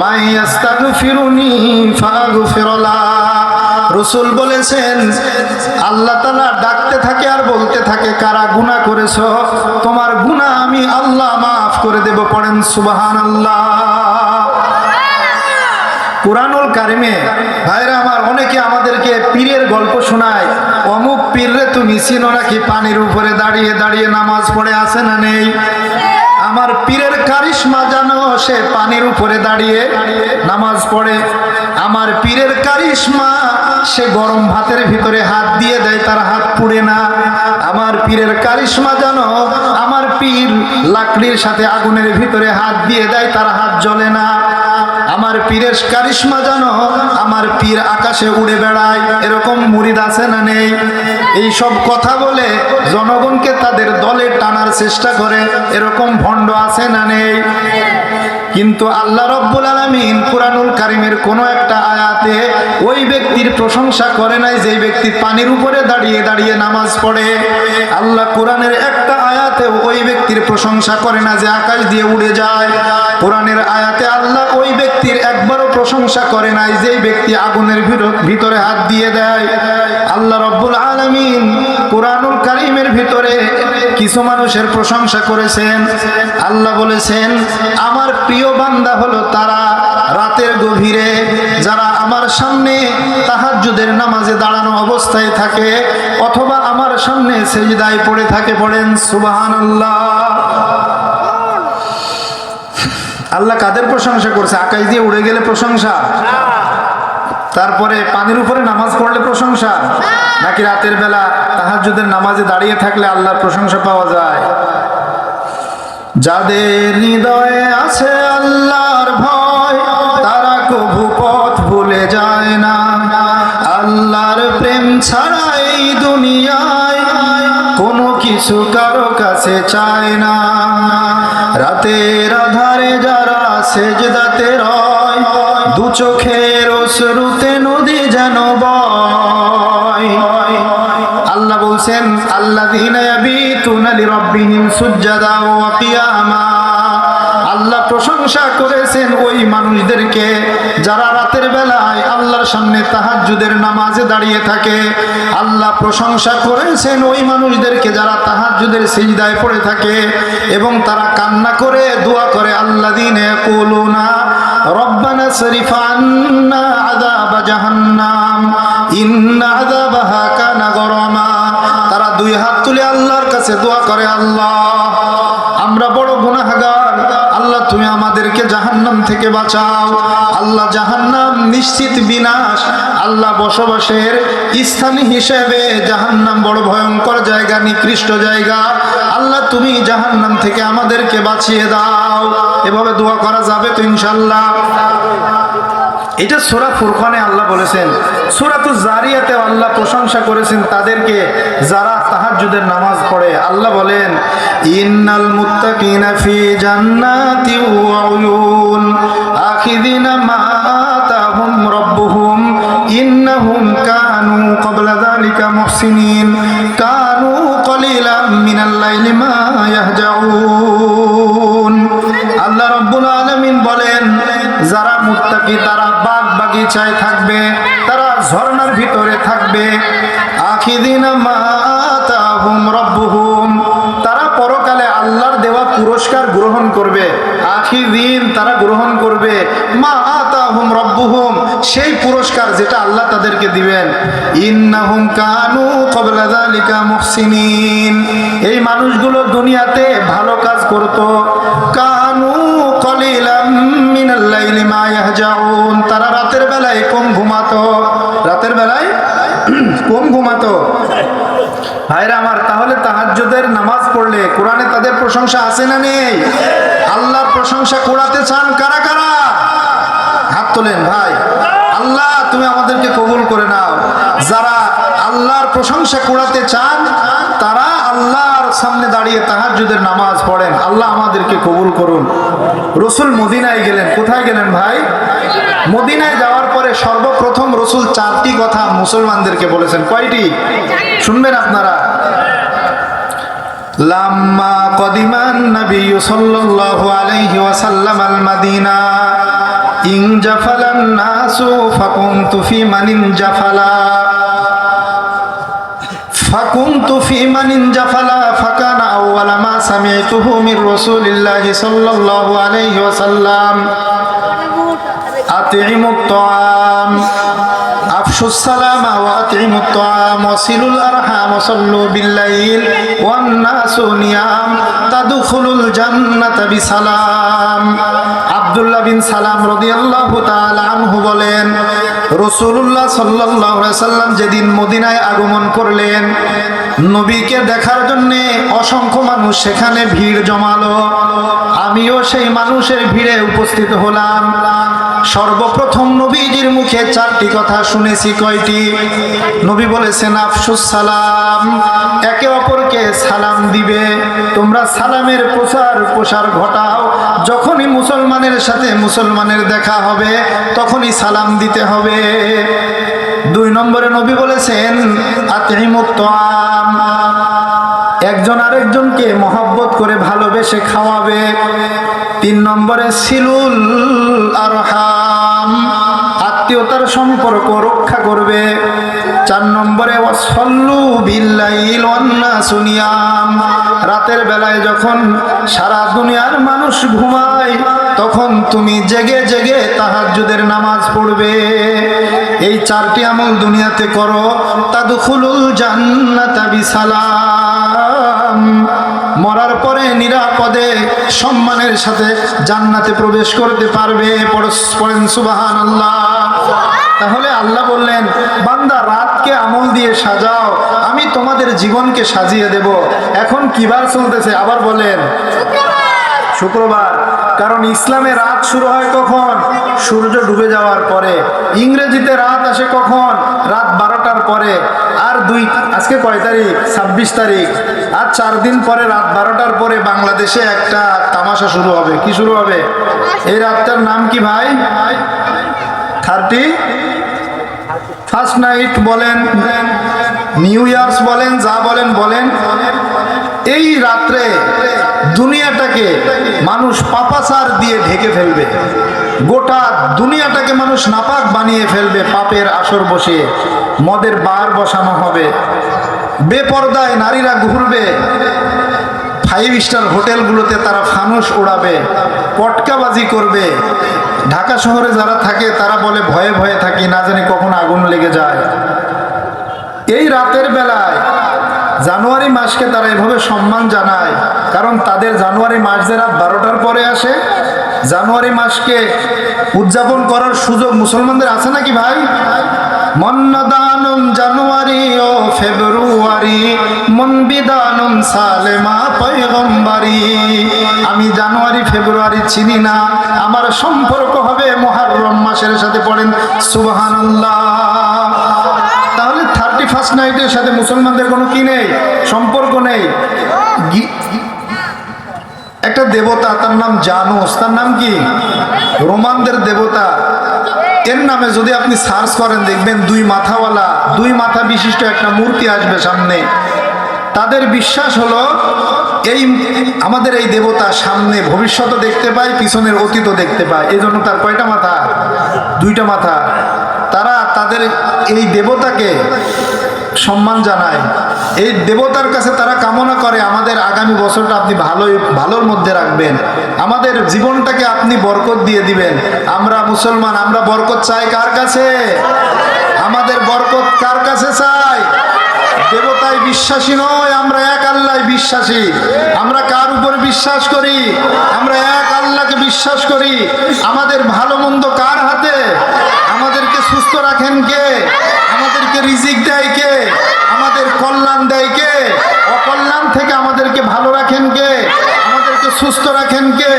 মাইয়াস্তাগফিরুনি ফাগফিরলা। রসুল বলেছেন, আল্লাহ তালা ডাকতে থাকে আর বলতে থাকে, কারা গুনাহ করেছ? তোমার গুনাহ আমি আল্লাহ মাফ করে দেব, পড়েন সুবাহান আল্লাহ কোরআনুল কারিমে ভাইরা আমার অনেকে আমাদেরকে পীরের গল্প শোনায়, অমুক পীররে তুমি চিনো নাকি পানির উপরে দাঁড়িয়ে দাঁড়িয়ে নামাজ পড়ে আসে না নেই? আমার পীরের কারিশমা জানো সে পানির উপরে দাঁড়িয়ে নামাজ পড়ে। আমার পীরের কারিশমা সে গরম ভাতের ভিতরে হাত দিয়ে দেয়, তার হাত পুড়ে না। আমার পীরের কারিশমা জানো আমার পীর লাকড়ির সাথে আগুনের ভিতরে হাত দিয়ে দেয়, তার হাত জ্বলে না। আমার পীরের কারিশ্মা জানো? আমার পীর আকাশে উড়ে বেড়ায়। এরকম মুরিদ আছে না নেই? এই সব কথা বলে জনগণকে তাদের দলে টানার চেষ্টা করে। এরকম ভণ্ড আছে না নেই? কিন্তু আল্লাহ রব্বুল আলমিন কোরআনুল কারিমের কোনো একটা আয়াতে ওই ব্যক্তির প্রশংসা করে নাই, যেই ব্যক্তি পানির উপরে দাঁড়িয়ে দাঁড়িয়ে নামাজ পড়ে। আল্লাহ কোরআনের একটা আয়াতে ওই ব্যক্তির প্রশংসা করে না যে আকাশ দিয়ে উড়ে যায়। কোরআনের আয়াতে আল্লাহ ওই ব্যক্তির একবারও প্রশংসা করে নাই, যেই ব্যক্তি আগুনের ভিতর- ভিতরে হাত দিয়ে দেয়। আল্লাহ রব্বুল আলমিন কোরআনুল কারিমের ভিতরে কিছু মানুষের প্রশংসা করেছেন। আল্লাহ বলেছেন, আমার প্রিয় বান্দা হলো তারা রাতের গভীরে যারা আমার সামনে তাহাজ্জুদের নামাজে দাঁড়ানো অবস্থায় থাকে অথবা আমার সামনে সেজদায় পড়ে থাকে পড়েন, সুবহানাল্লাহ। আল্লাহ কাদের প্রশংসা করছে? আকাশ দিয়ে উড়ে গেলে প্রশংসা? তারপরে পানির উপরে নামাজ পড়লে প্রশংসা? নাকি রাতের বেলা তাহাজ্জুদের নামাজে দাঁড়িয়ে থাকলে আল্লাহর প্রশংসা পাওয়া যায়? যাদের হৃদয়ে আছে আল্লাহর ভয়, তারা কভু পথ ভুলে যায় না। আল্লাহর প্রেম ছাড়া এই দুনিয়ায় কোনো কিছু কারও কাছে চায় না। রাতের আধারে যারা সেজদাতে রয়, দু চোখের অশ্রুতে নদী যেন বয় বলছেন আল্লাহ আল্লাহ প্রশংসা করেছেন ওই মানুষদেরকে, যারা রাতের বেলায় আল্লাহর সামনে তাহাজ্জুদের নামাজে দাঁড়িয়ে থাকে। আল্লাহ প্রশংসা করেছেন ওই মানুষদেরকে, যারা তাহাজ্জুদের সিজদায় পড়ে থাকে এবং তারা কান্না করে, দোয়া করে আল্লাহ দিনে রব্বানা শরীফ আদা বা জাহান্নাম, ইন্না আযাবাহা কানা গরমা। তারা দুই হাত তুলে আল্লাহর কাছে দোয়া করে, আল্লাহ, আমরা বড় গুনাহগার। আল্লাহ, তুমি আমাদেরকে জাহান্নাম থেকে বাঁচাও। আল্লাহ, জাহান্নাম নিশ্চিত বিনাশ। আল্লাহ, বসবাসের স্থান হিসেবে জাহান্নাম বড় ভয়ঙ্কর জায়গা, নিকৃষ্ট জায়গা। আল্লাহ, তুমি জাহান্নাম থেকে আমাদেরকে বাঁচিয়ে দাও। এভাবে দোয়া করা যাবে তো ইনশাল্লাহ এটা সোরা ফুরকানে আল্লাহ বলেছেন। সুরাতু জারিয়াতে আল্লাহ প্রশংসা করেছেন তাদেরকে যারা তাহাজ্জুদের নামাজ পড়ে। আল্লাহ বলেন, ইন্নাল মুত্তাকিনা ফি জান্নাতি কানু আল্লাহ রাব্বুল আলামিন বলেন যারা মুত্তাকি, তারা বাগ বাগিচায় থাকবে, তারা ঝর্ণার ভিতরে থাকবে। আখিদিনা মাতাহুম তারা পরকালে আল্লাহর দেওয়া পুরস্কার গ্রহণ করবে। আখিদিন তারা গ্রহণ করবে। মা আতাহুম রব্বুহুম, সেই পুরস্কার যেটা আল্লাহ তাদেরকে দিবেন। ইন্নাহুম কানু ক্বাবলা যালিকা মুহসিনিন, এই মানুষগুলো দুনিয়াতে ভালো কাজ করত। কানু তারা রাতের বেলায় কম ঘুমাতো। রাতের বেলায় কম ঘুমাতো। ভাইরা আমার, তাহলে তাহাজ্জুদের নামাজ পড়লে কোরআনে তাদের প্রশংসা আছে না নেই? আল্লাহর প্রশংসা কোড়াতে চান কারা কারা? হাত তোলেন ভাই। আল্লাহ, তুমি আমাদেরকে কবুল করে নাও। যারা আল্লাহর প্রশংসা কুড়াতে চান, তারা সামনে দাঁড়িয়ে তাহাজুদের নামাজ পড়েন। আল্লাহ আমাদেরকে কবুল করুন। রসুল মদিনায় গেলেন। কোথায় গেলেন ভাই? মদিনায় যাওয়ার পরে সর্বপ্রথম রসুল চারটি কথা মুসলমানদেরকে বলেছেন। কয়টি? শুনবেন আপনারা। লাম্মা কদিমান নবী সাল্লাল্লাহু আলাইহি ওয়াসাল্লাম আল মাদিনা। ইন জাফালান নাসু ফাকুনতু ফি মানিন জাফালা। ফাকুনতু ফি মানিন জাফালা সামিতুহু মির রাসূলিল্লাহি সাল্লাল্লাহু আলাইহি ওয়াসাল্লাম। আতিমুত তাআম। আফশুস সালামা ওয়া আতিমুত তাআম। ওয়াসিলুল আরহাম ওয়াসাল্লু বিল্লাইল ওয়ান নাসু নিয়াম। তাদখুলুল জান্নাতা বিসালাম। আব্দুল্লাহ বিন সালাম রদিয়াল্লাহু আনহু বলেন, রাসূলুল্লাহ সাল্লাল্লাহু আলাইহি সাল্লাম যেদিন মদিনায় আগমন করলেন, নবীকে দেখার জন্য অসংখ্য মানুষ সেখানে ভিড় জমালো। আমিও সেই মানুষের ভিড়ে উপস্থিত হলাম। সর্বপ্রথম নবীজির মুখে চারটি কথা শুনেছি কয়টি? নবী বলেছেন, আফসুস সালাম, একে অপরকে সালাম দিবে। তোমরা সালামের প্রচার প্রসার ঘটাও। যখনই মুসলমানের সাথে মুসলমানের দেখা হবে, তখনই সালাম দিতে হবে। দুই নম্বরে নবী বলেছেন একজন আরেকজনকে মহব্বত করে ভালোবেসে খাওয়াবে। তিন নম্বরে, সিলুল আরহাম। আত্মীয়তার সম্পর্ক রক্ষা করবে। চার নম্বরে ওয়াসল্লু বিল্লাইল ওয়ান্নাসু রাতের বেলায় যখন সারা দুনিয়ার মানুষ ঘুমায় তখন তুমি জেগে জেগে তাহাজ্জুদের নামাজ পড়বে। এই চারটি আমল দুনিয়াতে করো। তাদখুলুল জান্নাতা বিসালাম। মরার পরে নিরাপদে সম্মানের সাথে জান্নাতে প্রবেশ করতে পারবে। পরস্পরেন সুবাহান আল্লাহ তাহলে আল্লাহ বললেন, বান্দা, রাতকে আমল দিয়ে সাজাও। আমি তোমাদের জীবনকে সাজিয়ে দেব। এখন কিবার চলতেছে? আবার বলেন। শুক্রবার, কারণ ইসলামে রাত শুরু হয় কখন? সূর্য ডুবে যাওয়ার পরে। ইংরেজিতে রাত আসে কখন? রাত বারোটার পরে। আর দুই, আজকে কয় তারিখ? ছাব্বিশ তারিখ। আর চার দিন পরে রাত বারোটার পরে বাংলাদেশে একটা তামাশা শুরু হবে। কি শুরু হবে? এই রাতটার নাম কি ভাই? থার্টি? ফার্স্ট নাইট বলেন, নিউ ইয়ার্স বলেন, যা বলেন বলেন। এই রাত্রে দুনিয়াটাকে মানুষ পাপাচার দিয়ে ঢেকে ফেলবে। গোটা দুনিয়াটাকে মানুষ নাপাক বানিয়ে ফেলবে পাপের আসর বসে। মদের বার বসানো হবে। বেপর্দায় নারীরা ঘুরবে। ফাইভ স্টার হোটেলগুলোতে তারা ফানুস উড়াবে পটকাবাজি করবে। ঢাকা শহরে যারা থাকে, তারা বলে, ভয়ে ভয়ে থাকি, না জানি কখন আগুন লেগে যায়। এই রাতের বেলায় জানুয়ারি মাসকে তারা এভাবে সম্মান জানায়। কারণ তাদের জানুয়ারি মাস রাত বারোটার পরে আসে, জানুয়ারি মাসকে উদযাপন করার সুযোগ মুসলমানদের আছে নাকি ভাই? জানুয়ারি ও ফেব্রুয়ারি সালেমা আমি জানুয়ারি, ফেব্রুয়ারি চিনি না, আমার সম্পর্ক হবে মহারম মাসের সাথে পড়েন, সুবহানাল্লাহ। তাহলে থার্টি ফার্স্ট নাইটের সাথে মুসলমানদের কোনো কি নেই? সম্পর্ক নেই। দেবতা, তার নাম জানুস। তার নাম কি? রোমানদের দেবতা। এর নামে যদি আপনি সার্চ করেন, দেখবেন দুই মাথাওয়ালা, দুই মাথা বিশিষ্ট একটা মূর্তি আসবে সামনে। তাদের বিশ্বাস হলো, এই আমাদের এই দেবতা সামনে ভবিষ্যৎ দেখতে পায়, পিছনের অতীতও দেখতে পায়। এই জন্য তার কয়টা মাথা? দুইটা মাথা। তারা তাদের এই দেবতাকে সম্মান জানায়। এই দেবতার কাছে তারা কামনা করে, আমাদের আগামী বছরটা আপনি ভালোই, ভালোর মধ্যে রাখবেন। আমাদের জীবনটাকে আপনি বরকত দিয়ে দিবেন। আমরা মুসলমান, আমরা বরকত চাই কার কাছে? আমাদের বরকত কার কাছে চাই? দেবতায় বিশ্বাসী নয়, আমরা এক আল্লাহ বিশ্বাসী। আমরা কার উপর বিশ্বাস করি? আমরা এক আল্লাহকে বিশ্বাস করি। আমাদের ভালো মন্দ কার হাতে? আমাদেরকে সুস্থ রাখেন কে? রিজিক দেয় কে? আমাদের কল্যাণ দেয় কে? অকল্যাণ থেকে আমাদেরকে ভালো রাখেন কে? আমাদেরকে সুস্থ রাখেন কে?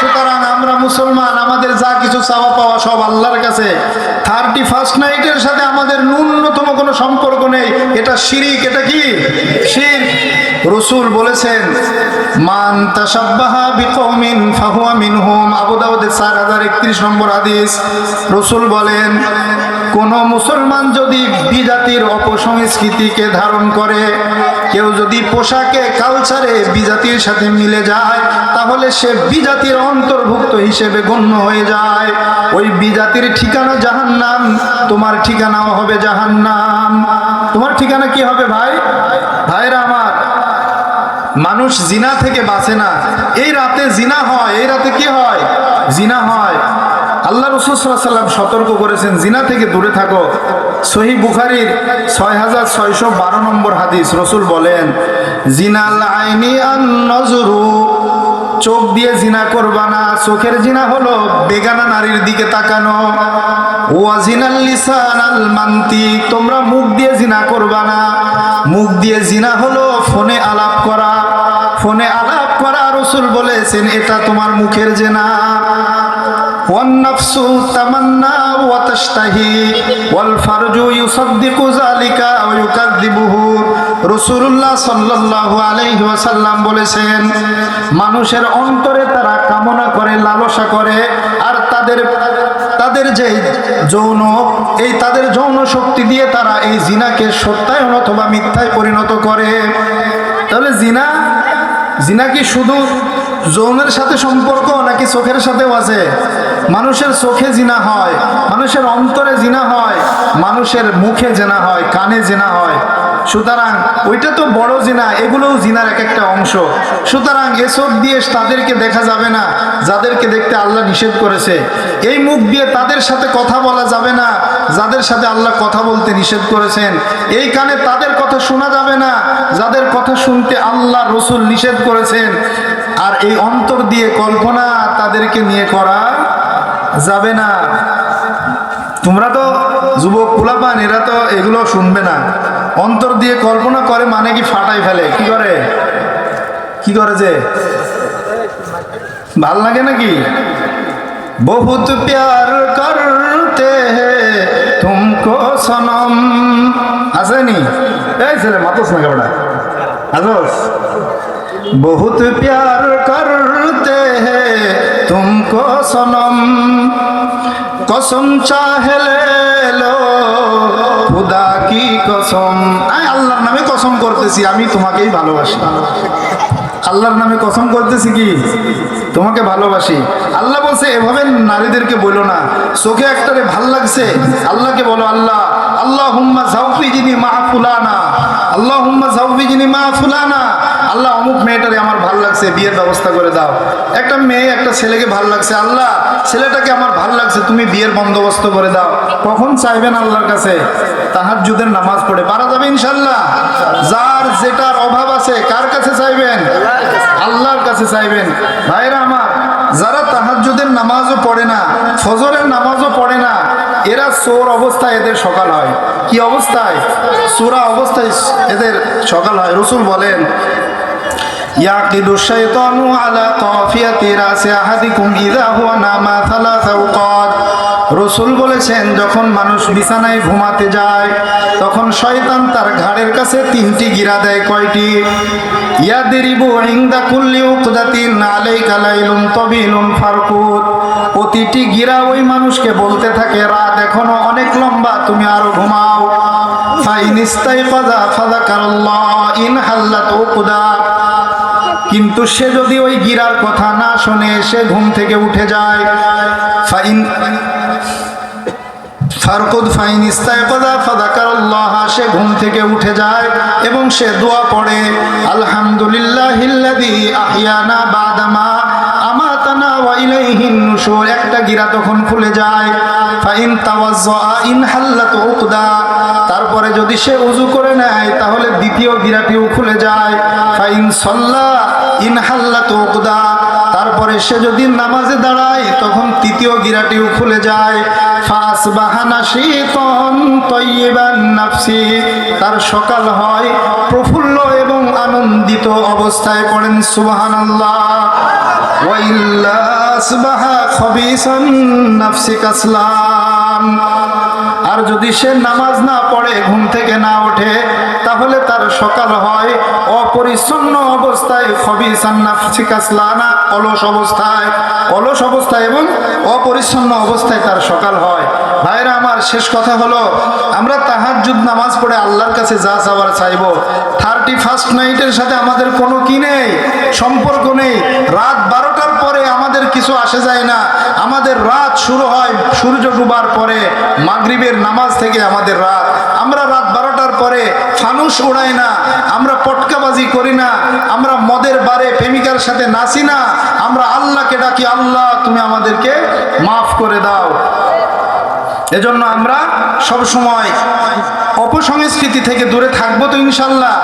সুতরাং আমরা মুসলমান, আমাদের যা কিছু চাওয়া পাওয়া সব আল্লাহর কাছে। থার্টি ফার্স্ট নাইটের সাথে আমাদের ন্যূনতম কোনো সম্পর্ক নেই। এটা শিরিক, এটা কি? শির। রসুল বলেছেন, মান তাসাব্বাহা বিকৌমিন ফাহুয়া মিনহুম। আবু দাউদের চার হাজার একত্রিশ নম্বর হাদিস। রসুল বলেন কোন মুসলমান যদি বিজাতির অপসংস্কৃতিকে ধারণ করে, কেউ যদি পোশাকে, কালচারে বিজাতির সাথে মিলে যায়, তাহলে সে বিজাতির অন্তর্ভুক্ত হিসেবে গণ্য হয়ে যায়। ওই বিজাতির ঠিকানা জাহান নাম তোমার ঠিকানাও হবে জাহান নাম তোমার ঠিকানা কি হবে ভাই? ভাইরা আমার, মানুষ জিনা থেকে বাঁচে না। এই রাতে জিনা হয়, এই রাতে কি হয়? জিনা হয়। আল্লাহ রসুল সাল্লাম সতর্ক করেছেন, জিনা থেকে দূরে থাকো। সহি বুখারির ছয় হাজার ছয়শো বারো নম্বর হাদিস, রসুল বলেন, জিনাল আইনি নজরু, চোখ দিয়ে জিনা করবা না, চোখের জিনা হলো বেগানা নারীর দিকে তাকানো। ওয়াজিনাল মান্তি, তোমরা মুখ দিয়ে জিনা করবা না। মুখ দিয়ে জিনা হলো ফোনে আলাপ করা। ফোনে আলাপ করা, রসুল বলেছেন, এটা তোমার মুখের জেনা। والنفس تمنى وتشتهي والفرج يصدق ذلك ويكذبه রসুল্লাহ সাল্লাল্লাহু আলাইহি ওয়াসাল্লাম বলেছেন মানুষের অন্তরে তারা কামনা করে লালসা করে আর তাদের তাদের যে যৌন এই তাদের যৌন শক্তি দিয়ে তারা এই জিনাকে সত্যায়ন অথবা মিথ্যায় পরিণত করে তাহলে জিনা জিনা কি শুধু যৌনের সাথে সম্পর্ক নাকি চোখের সাথেও আছে? মানুষের চোখে জিনা হয়, মানুষের অন্তরে জিনা হয়, মানুষের মুখে জেনা হয়, কানে জেনা হয়। সুতরাং ওইটা তো বড় জিনা, এগুলোও জিনার এক একটা অংশ। সুতরাং এসব দিয়ে তাদেরকে দেখা যাবে না, যাদেরকে দেখতে আল্লাহ নিষেধ করেছে। এই মুখ দিয়ে তাদের সাথে কথা বলা যাবে না, যাদের সাথে আল্লাহ কথা বলতে নিষেধ করেছেন। এই কানে তাদের কথা শোনা যাবে না, যাদের কথা শুনতে আল্লাহ রসুল নিষেধ করেছেন। আর এই অন্তর দিয়ে কল্পনা তাদেরকে নিয়ে করা যাবে না। তোমরা তো যুবক পোলাপান এরা তো এগুলো শুনবে না। অন্তর দিয়ে কল্পনা করে মানে কি ফাটাই ফেলে? কি করে? কি করে যে? ভালো লাগে নাকি? বহুত প্যার করতে তুমকো সনম। আসেনি? এই ছেলে, মাতস না কেবড়া আসস বহুত প্যার করতে তুমকো সনম। কসম চাহলে লো, খুদা কি কসম? কসম করতেছি, আমি তোমাকেই ভালোবাসি। আল্লাহর নামে কসম করতেছি কি? তোমাকে ভালোবাসি। আল্লাহ বলছে, এভাবে নারীদেরকে বলো না। চোখে একটারে ভালো লাগছে, আল্লাহকে বলো, আল্লাহ আল্লাহ হুম্মা মা ফুলানা আল্লাহ হুম্মা জাউফি যিনি মা আল্লাহ অমুক মেয়েটারে আমার ভালো লাগছে, বিয়ের ব্যবস্থা করে দাও। একটা মেয়ে, একটা ছেলেকে ভালো লাগছে, আল্লাহ, ছেলেটাকে আমার ভালো লাগছে, তুমি বিয়ের বন্দোবস্ত করে দাও। কখন চাইবেন আল্লাহর কাছে? তাহার যুদের নামাজ পড়ে। পারা যাবে ইনশাল্লাহ যার যেটার অভাব আছে, কার কাছে চাইবেন? আল্লাহর কাছে চাইবেন। ভাইরা আমার যারা তাহাজুদের নামাজও পড়ে না, ফজরের নামাজও পড়ে না, এরা চোর অবস্থায় এদের সকাল হয়। কি অবস্থায়? চোরা অবস্থায় এদের সকাল হয়। রসুল বলেন يعقد الشيطان على قافية راس أحدكم إذا هو نام ثلاث أوقات রসুল বলেছেন যখন মানুষ বিছানায় ঘুমাতে যায় তখন শয়তান তার ঘাড়ের কাছে তিনটি গিরা দেয় কয়টি ইয়াদেরিবু ইংদা কুল্লি উকদাতিন আলাইকা লাইলুন তবিলুন ফারকুত প্রতিটি গিরা ওই মানুষকে বলতে থাকে রাত এখনো অনেক লম্বা তুমি আরো ঘুমাও ফাইন ইস্তাইকাযা ফাযাকারাল্লাহ ইন হাল্লাত উকদা কিন্তু সে যদি ওই গিরার কথা না শোনে, সে ঘুম থেকে উঠে যায়। ফাইন সে ঘুম থেকে উঠে যায় এবং সে দোয়া পড়ে আলহামদুলিল্লাহ আহিয়ানা বাদামা একটা গিরা তখন খুলে যায়। ফাইন তারপরে যদি সে উজু করে নেয়, তাহলে দ্বিতীয় গিরাটিও খুলে যায়। উকদা, তারপরে সে যদি নামাজে দাঁড়ায়, তখন তৃতীয় গিরাটিও খুলে যায়। ফাস বাহানা শীতন তৈবান তার সকাল হয় প্রফুল্ল আনন্দিত অবস্থায় পড়েন সুবাহান আল্লাহ ওয়াইল্লা সুবাহা খবিসান নাফসি কাসলাম আর যদি সে নামাজ না পড়ে, ঘুম থেকে না ওঠে, তাহলে তার সকাল হয় অপরিচ্ছন্ন অবস্থায় খবিসান নাফসি কাসলানা অলস অবস্থায়। অলস অবস্থায় এবং অপরিচ্ছন্ন অবস্থায় তার সকাল হয়। ভাইরা, আমার শেষ কথা হলো, আমরা তাহাজ্জুদ নামাজ পড়ে আল্লাহর কাছে যা চাওয়ার চাইব। থার্টি ফার্স্ট নাইটের সাথে আমাদের কোনো কি নেই? সম্পর্ক নেই। রাত বারোটার পরে আমাদের কিছু আসে যায় না। আমাদের রাত শুরু হয় সূর্য ডুবার পরে মাগরিবের নামাজ থেকে আমাদের রাত। আমরা রাত বারোটার পরে ফানুস উড়াই না, আমরা পটকাবাজি করি না, আমরা মদের বারে প্রেমিকার সাথে নাচি না, আমরা আল্লাহকে ডাকি, আল্লাহ, তুমি আমাদেরকে মাফ করে দাও। এজন্য আমরা সব সময় অপসংস্কৃতি থেকে দূরে থাকব তো ইনশাল্লাহ।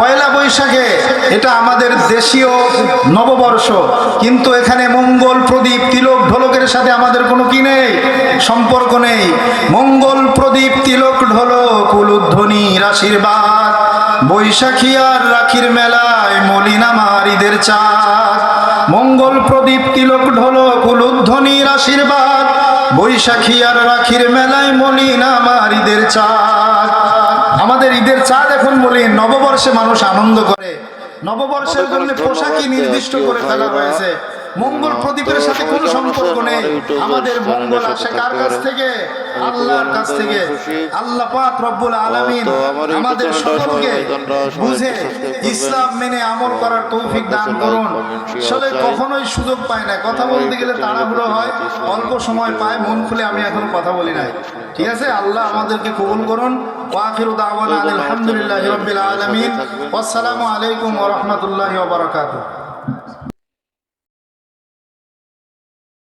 পয়লা বৈশাখে এটা আমাদের দেশীয় নববর্ষ। কিন্তু এখানে মঙ্গল প্রদীপ, তিলক, ঢোলকের সাথে আমাদের কোনো কি নেই? সম্পর্ক নেই। মঙ্গল প্রদীপ, তিলক, ঢোলক উলুধ্বনির আশীর্বাদ বৈশাখী আর রাখির মেলায় মলিনা মারিদের চাঁদ। মঙ্গল প্রদীপ, তিলক, ঢোলক উলুধ্বনির আশীর্বাদ বৈশাখী আর রাখির মেলায় মলিন আমার ঈদের চাঁদ। আমাদের ঈদের চাঁদ এখন বলি নববর্ষে মানুষ আনন্দ করে। নববর্ষের জন্য পোশাকই নির্দিষ্ট করে ফেলা হয়েছে। মঙ্গল প্রদীপের সাথে কোনো সম্পর্ক নেই। আমাদের মঙ্গল আসে কার কাছ থেকে? আল্লাহর কাছ থেকে। আল্লাহ পাক রব্বুল আলামিন আমাদের সকলকে বুঝে ইসলাম মেনে আমল করার তৌফিক দান করুন। আসলে কখনোই সুযোগ পায় না। কথা বলতে গেলে তাড়াহুড়ো হয় অল্প সময় পায় মন খুলে আমি এখন কথা বলি নাই। ঠিক আছে? আল্লাহ আমাদেরকে কবুল করুন। ওয়াখিরু দাওয়ানা আলহামদুলিল্লাহি রাব্বিল আলামিন। ওয়াসসালামু আলাইকুম ওয়া রাহমাতুল্লাহি ওয়া বারাকাতুহু।